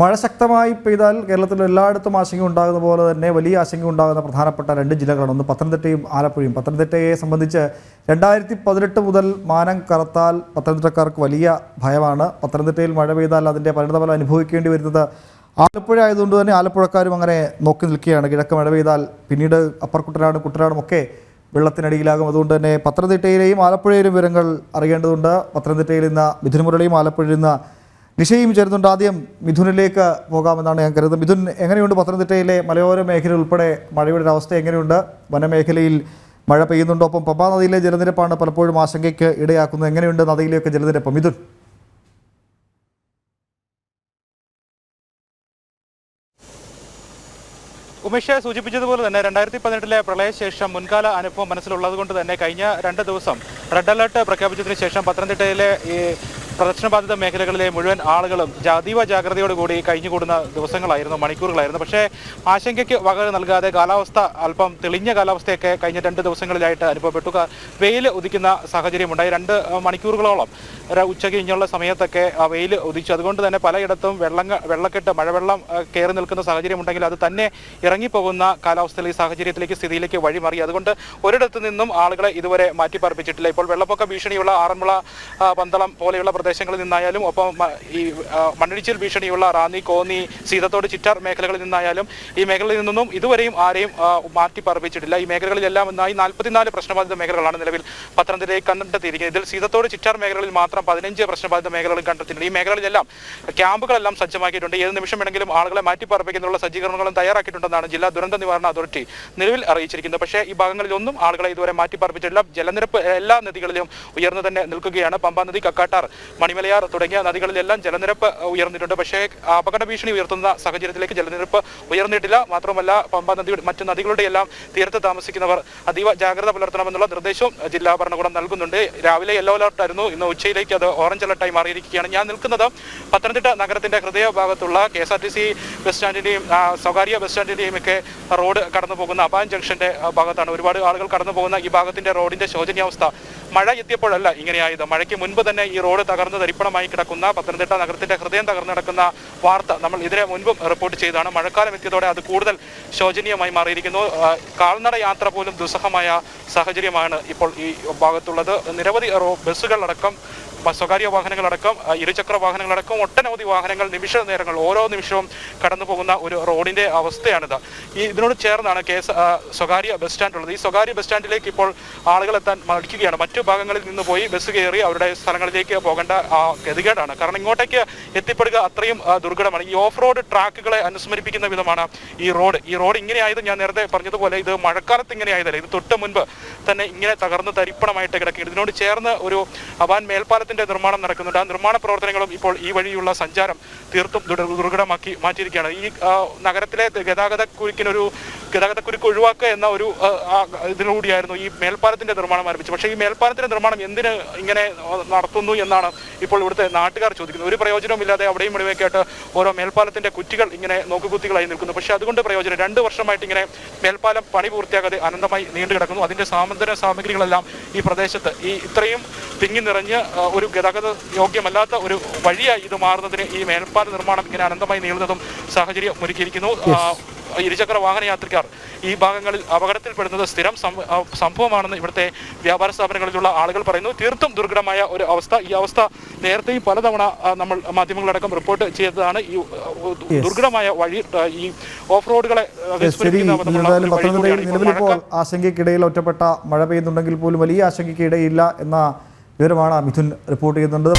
മഴ ശക്തമായി പെയ്താൽ കേരളത്തിൽ എല്ലായിടത്തും ആശങ്ക ഉണ്ടാകുന്ന പോലെ തന്നെ വലിയ ആശങ്ക ഉണ്ടാകുന്ന പ്രധാനപ്പെട്ട രണ്ട് ജില്ലകളാണ്. ഒന്ന് പത്തനംതിട്ടയും ആലപ്പുഴയും. പത്തനംതിട്ടയെ സംബന്ധിച്ച് രണ്ടായിരത്തി പതിനെട്ട് മുതൽ മാനം കറുത്താൽ പത്തനംതിട്ടക്കാർക്ക് വലിയ ഭയമാണ്. പത്തനംതിട്ടയിൽ മഴ പെയ്താൽ അതിന്റെ പരിണതഫലം അനുഭവിക്കേണ്ടി വരുന്നത് ആലപ്പുഴ ആയതുകൊണ്ട് തന്നെ ആലപ്പുഴക്കാരും അങ്ങനെ നോക്കി നിൽക്കുകയാണ്. കിഴക്ക് മഴ പെയ്താൽ പിന്നീട് അപ്പർ കുട്ടനാടും കുട്ടനാടും ഒക്കെ വെള്ളത്തിനടിയിലാകും. അതുകൊണ്ട് തന്നെ പത്തനംതിട്ടയിലെയും ആലപ്പുഴയിലെയും വിവരങ്ങൾ അറിയേണ്ടതുണ്ട്. പത്തനംതിട്ടയിൽ നിന്ന് മിഥുനമുരളിയും ആലപ്പുഴയിൽ നിന്ന് നിഷയും ചേരുന്നുണ്ട്. ആദ്യം മിഥുനിലേക്ക് പോകാമെന്നാണ് ഞാൻ കരുതുന്നത്. മിഥുൻ എങ്ങനെയുണ്ട് പത്തനംതിട്ടയിലെ മലയോര മേഖല ഉൾപ്പെടെ മഴയുടെ അവസ്ഥ എങ്ങനെയുണ്ട്? വനമേഖലയിൽ മഴ പെയ്യുന്നുണ്ടോ. ഒപ്പം പമ്പാ നദിയിലെ ജലനിരപ്പാണ് പലപ്പോഴും ആശങ്കയ്ക്ക് ഇടയാക്കുന്നത്. എങ്ങനെയുണ്ട് നദിയിലേക്ക് ജലനിരപ്പ്? മിഥുൻ. ഉമേഷ് സൂചിപ്പിച്ചതുപോലെ തന്നെ രണ്ടായിരത്തി പതിനെട്ടിലെ പ്രളയശേഷം മുൻകാല അനുഭവം മനസ്സിലുള്ളത് കൊണ്ട് തന്നെ കഴിഞ്ഞ രണ്ട് ദിവസം റെഡ് അലർട്ട് പ്രഖ്യാപിച്ചതിന് ശേഷം പത്തനംതിട്ടയിലെ ഈ പ്രദർശനബാധിത മേഖലകളിലെ മുഴുവൻ ആളുകളും അതീവ ജാഗ്രതയോടുകൂടി കഴിഞ്ഞുകൂടുന്ന ദിവസങ്ങളായിരുന്നു മണിക്കൂറുകളായിരുന്നു. പക്ഷേ ആശങ്കയ്ക്ക് വക നൽകാതെ കാലാവസ്ഥ അല്പം തെളിഞ്ഞ കാലാവസ്ഥയൊക്കെ കഴിഞ്ഞ രണ്ട് ദിവസങ്ങളിലായിട്ട് അനുഭവപ്പെട്ടു. വെയിൽ ഉദിക്കുന്ന സാഹചര്യമുണ്ടായി. രണ്ട് മണിക്കൂറുകളോളം ഉച്ചയ്ക്ക് കഴിഞ്ഞുള്ള സമയത്തൊക്കെ വെയിൽ ഉദിച്ചു. അതുകൊണ്ട് തന്നെ പലയിടത്തും വെള്ളം വെള്ളക്കെട്ട് മഴവെള്ളം കയറി നിൽക്കുന്ന സാഹചര്യമുണ്ടെങ്കിൽ അത് തന്നെ ഇറങ്ങിപ്പോകുന്ന കാലാവസ്ഥയിൽ ഈ സാഹചര്യത്തിലേക്ക് സ്ഥിതിയിലേക്ക് വഴിമാറി. അതുകൊണ്ട് ഒരിടത്തു നിന്നും ആളുകളെ ഇതുവരെ മാറ്റിപ്പാർപ്പിച്ചിട്ടില്ല. ഇപ്പോൾ വെള്ളപ്പൊക്ക ഭീഷണിയുള്ള ആറന്മുള പന്തളം പോലെയുള്ള പ്രദേശങ്ങളിൽ നിന്നായാലും ഒപ്പം ഈ മണ്ണിടിച്ചിൽ ഭീഷണിയുള്ള റാന്നി കോന്നി സീതത്തോട് ചിറ്റാർ മേഖലകളിൽ നിന്നായാലും ഈ മേഖലയിൽ നിന്നും ഇതുവരെയും ആരെയും മാറ്റി പറപ്പിച്ചിട്ടില്ല ഈ മേഖലകളിലെല്ലാം ഒന്നായി നാൽപ്പത്തിനാല് പ്രശ്നബാധിത മേഖലകളാണ് നിലവിൽ പത്തനംതിട്ടയിൽ കണ്ടെത്തിയിരിക്കുന്നത്. ഇതിൽ സീതത്തോട് ചിറ്റാർ മേഖലകളിൽ മാത്രം പതിനഞ്ച് പ്രശ്നബാധിത മേഖലകൾ കണ്ടെത്തിയിട്ടുണ്ട്. ഈ മേഖലകളിലെല്ലാം ക്യാമ്പുകളെല്ലാം സജ്ജമാക്കിയിട്ടുണ്ട്. ഏത് നിമിഷം വേണമെങ്കിലും ആളുകളെ മാറ്റി പറപ്പിക്കുന്നതിനുള്ള സജ്ജീകരണങ്ങളും തയ്യാറാക്കിയിട്ടുണ്ടെന്നാണ് ജില്ലാ ദുരന്ത നിവാരണ അതോറിറ്റി നിലവിൽ അറിയിച്ചിരിക്കുന്നത്. പക്ഷേ ഈ ഭാഗങ്ങളിലൊന്നും ആളുകളെ ഇതുവരെ മാറ്റി പറപ്പിച്ചിട്ടില്ല ജലനിരപ്പ് എല്ലാ നദികളിലും ഉയർന്നു തന്നെ നിൽക്കുകയാണ്. പമ്പാ നദി കക്കാട്ടാർ മണിമലയാർ തുടങ്ങിയ നദികളിലെല്ലാം ജലനിരപ്പ് ഉയർന്നിട്ടുണ്ട്. പക്ഷേ അപകട ഭീഷണി ഉയർത്തുന്ന സാഹചര്യത്തിലേക്ക് ജലനിരപ്പ് ഉയർന്നിട്ടില്ല. മാത്രമല്ല പമ്പ നദിയുടെ മറ്റ് നദികളുടെ എല്ലാം തീരത്ത് താമസിക്കുന്നവർ അതീവ ജാഗ്രത പുലർത്തണമെന്നുള്ള നിർദ്ദേശവും ജില്ലാ ഭരണകൂടം നൽകുന്നുണ്ട്. രാവിലെ യെല്ലോ അലർട്ട് ആയിരുന്നു. ഇന്ന് ഉച്ചയിലേക്ക് അത് ഓറഞ്ച് അലർട്ടായി മാറിയിരിക്കുകയാണ്. ഞാൻ നിൽക്കുന്നത് പത്തനംതിട്ട നഗരത്തിന്റെ ഹൃദയഭാഗത്തുള്ള K S R T C bus സ്റ്റാൻഡിന്റെയും സ്വകാര്യ ബസ് സ്റ്റാൻഡിന്റെയും ഒക്കെ റോഡ് കടന്നു പോകുന്ന അബാൻ ജംഗ്ഷന്റെ ഭാഗത്താണ്. ഒരുപാട് ആളുകൾ കടന്നു പോകുന്ന ഈ ഭാഗത്തിന്റെ റോഡിന്റെ ശോചനീയാവസ്ഥ മഴ എത്തിയപ്പോഴല്ല ഇങ്ങനെയായത്. മഴയ്ക്ക് മുൻപ് തന്നെ ഈ റോഡ് തകർന്ന് തരിപ്പണമായി കിടക്കുന്ന പത്തനംതിട്ട നഗരത്തിന്റെ ഹൃദയം തകർന്നു കിടക്കുന്ന വാർത്ത നമ്മൾ ഇതിനെ മുൻപും റിപ്പോർട്ട് ചെയ്തതാണ്. മഴക്കാലം എത്തിയതോടെ അത് കൂടുതൽ ശോചനീയമായി മാറിയിരിക്കുന്നു. കാൽനട യാത്ര പോലും ദുസ്സഹമായ സാഹചര്യമാണ് ഇപ്പോൾ ഈ ഭാഗത്തുള്ളത്. നിരവധി ബസ്സുകളടക്കം സ്വകാര്യ വാഹനങ്ങളടക്കം ഇരുചക്ര വാഹനങ്ങളടക്കം ഒട്ടനവധി വാഹനങ്ങൾ നിമിഷ നേരങ്ങൾ ഓരോ നിമിഷവും കടന്നു പോകുന്ന ഒരു റോഡിന്റെ അവസ്ഥയാണിത്. ഈ ഇതിനോട് ചേർന്നാണ് കെ സ്വകാര്യ ബസ് സ്റ്റാൻഡ് ഉള്ളത് ഈ സ്വകാര്യ ബസ് സ്റ്റാൻഡിലേക്ക് ഇപ്പോൾ ആളുകൾ എത്താൻ മടിക്കുകയാണ്. മറ്റു ഭാഗങ്ങളിൽ നിന്ന് പോയി ബസ് കയറി അവരുടെ സ്ഥലങ്ങളിലേക്ക് പോകേണ്ട ഗതികേടാണ്. കാരണം ഇങ്ങോട്ടേക്ക് എത്തിപ്പെടുക അത്രയും ദുർഘടമാണ്. ഈ ഓഫ് റോഡ് ട്രാക്കുകളെ അനുസ്മരിപ്പിക്കുന്ന വിധമാണ് ഈ റോഡ്. ഈ റോഡ് ഇങ്ങനെയായത് ഞാൻ നേരത്തെ പറഞ്ഞതുപോലെ ഇത് മഴക്കാലത്ത് ഇങ്ങനെയായതല്ല. ഇത് തൊട്ട് മുൻപ് തന്നെ ഇങ്ങനെ തകർന്ന് തരിപ്പണമായിട്ട് കിടക്കുകയാണ്. ഇതിനോട് ചേർന്ന് ഒരു അവാൻ മേൽപ്പാലത്തിന്റെ നിർമ്മാണം നടക്കുന്നുണ്ട്. ആ നിർമ്മാണ പ്രവർത്തനങ്ങളും ഇപ്പോൾ ഈ വഴിയുള്ള സഞ്ചാരം തീർത്തും ദുർ- ദുർഘടമാക്കി മാറ്റിയിരിക്കുകയാണ്. ഈ നഗരത്തിലെ ഗതാഗത കുരുക്കിനൊരു ഗതാഗത കുരുക്ക് ഒഴിവാക്കുക എന്ന ഒരു ആ, ഈ മേൽപ്പാലത്തിന്റെ നിർമ്മാണം ആരംഭിച്ചത്. പക്ഷേ ഈ മേൽപ്പാലത്തിന്റെ നിർമ്മാണം എന്തിന് ഇങ്ങനെ നടത്തുന്നു എന്നാണ് ഇപ്പോൾ ഇവിടുത്തെ നാട്ടുകാർ ചോദിക്കുന്നത്. ഒരു പ്രയോജനവുമില്ലാതെ അവിടെയും ഇവിടെയൊക്കെയായിട്ട് ഓരോ മേൽപ്പാലത്തിന്റെ കുറ്റികൾ ഇങ്ങനെ നോക്കുകുത്തികളായി നിൽക്കുന്നു. പക്ഷേ അതുകൊണ്ട് പ്രയോജനം രണ്ട് വർഷമായിട്ട് ഇങ്ങനെ മേൽപ്പാലം പണി പൂർത്തിയാകാതെ അനന്തമായി നീണ്ടു കിടക്കുന്നു അതിന്റെ സാമന്തര സാമഗ്രികളെല്ലാം ഈ പ്രദേശത്ത് ഈ ഇത്രയും തിങ്ങി നിറഞ്ഞ് ആ, ഒരു ഗതാഗത യോഗ്യമല്ലാത്ത ഒരു വഴിയായി ഇത് മാറുന്നതിന് ഈ മേൽപ്പാല നിർമ്മാണം ഇങ്ങനെ അനന്തമായി നീളുന്നതും സാഹചര്യം ഒരുക്കിയിരിക്കുന്നു. ഇരുചക്ര വാഹന യാത്രക്കാർ ഈ ഭാഗങ്ങളിൽ അപകടത്തിൽപ്പെടുന്നത് സ്ഥിരം സംഭവമാണെന്ന് ഇവിടുത്തെ വ്യാപാര സ്ഥാപനങ്ങളിലുള്ള ആളുകൾ പറയുന്നു. തീർത്തും ദുർഘടമായ ഒരു അവസ്ഥ. ഈ അവസ്ഥ നേരത്തെയും പലതവണ നമ്മൾ മാധ്യമങ്ങളടക്കം റിപ്പോർട്ട് ചെയ്തതാണ്. ഈ ദുർഘടമായ വഴി ഈ ഓഫ് റോഡുകളെ പത്തനംതിട്ടയിൽ നിലവിലിപ്പോൾ ആശങ്കയ്ക്കിടയിൽ ഒറ്റപ്പെട്ട മഴ പെയ്യുന്നുണ്ടെങ്കിൽ പോലും വലിയ ആശങ്കയ്ക്കിടയില്ല എന്ന വിവരമാണ് മിഥുൻ റിപ്പോർട്ട് ചെയ്യുന്നത്